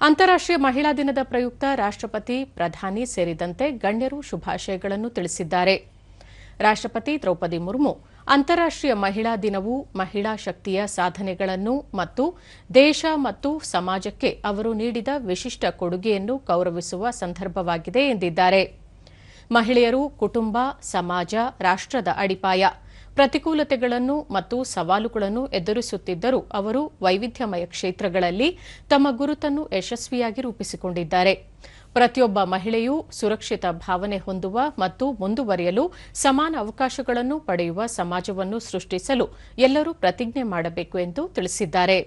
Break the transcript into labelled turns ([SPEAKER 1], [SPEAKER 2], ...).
[SPEAKER 1] ಅಂತಾರಾಷ್ಟ್ರೀಯ ಮಹಿಳಾ ದಿನದ ಪ್ರಯುಕ್ತ ರಾಷ್ಟ್ರಪತಿ ಪ್ರಧಾನಿ ಸೇರಿದಂತೆ ಗಣ್ಯರು ಶುಭಾಶಯಗಳನ್ನು ತಿಳಿಸಿದ್ದಾರೆ. ರಾಷ್ಟ್ರಪತಿ ದ್ರೌಪದಿ ಮುರ್ಮು ಅಂತಾರಾಷ್ಟ್ರೀಯ ಮಹಿಳಾ ದಿನವು ಮಹಿಳಾ ಶಕ್ತಿಯ ಸಾಧನೆಗಳನ್ನು ಮತ್ತು ದೇಶ ಮತ್ತು ಸಮಾಜಕ್ಕೆ ಅವರು ನೀಡಿದ ವಿಶಿಷ್ಟ ಕೊಡುಗೆಯನ್ನು ಗೌರವಿಸುವ ಸಂದರ್ಭವಾಗಿದೆ ಎಂದಿದ್ದಾರೆ. ಮಹಿಳೆಯರು ಕುಟುಂಬ, ಸಮಾಜ, ರಾಷ್ಟ್ರದ ಅಡಿಪಾಯ ಪ್ರತಿಕೂಲತೆಗಳನ್ನು ಮತ್ತು ಸವಾಲುಗಳನ್ನು ಎದುರಿಸುತ್ತಿದ್ದರೂ ಅವರು ವೈವಿಧ್ಯಮಯ ಕ್ಷೇತ್ರಗಳಲ್ಲಿ ತಮ್ಮ ಗುರುತನ್ನು ಯಶಸ್ವಿಯಾಗಿ ರೂಪಿಸಿಕೊಂಡಿದ್ದಾರೆ. ಪ್ರತಿಯೊಬ್ಬ ಮಹಿಳೆಯೂ ಸುರಕ್ಷಿತ ಭಾವನೆ ಹೊಂದುವ ಮತ್ತು ಮುಂದುವರಿಯಲು ಸಮಾನ ಅವಕಾಶಗಳನ್ನು ಪಡೆಯುವ ಸಮಾಜವನ್ನು ಸೃಷ್ಟಿಸಲು ಎಲ್ಲರೂ ಪ್ರತಿಜ್ಞೆ ಮಾಡಬೇಕು ಎಂದು ತಿಳಿಸಿದ್ದಾರೆ.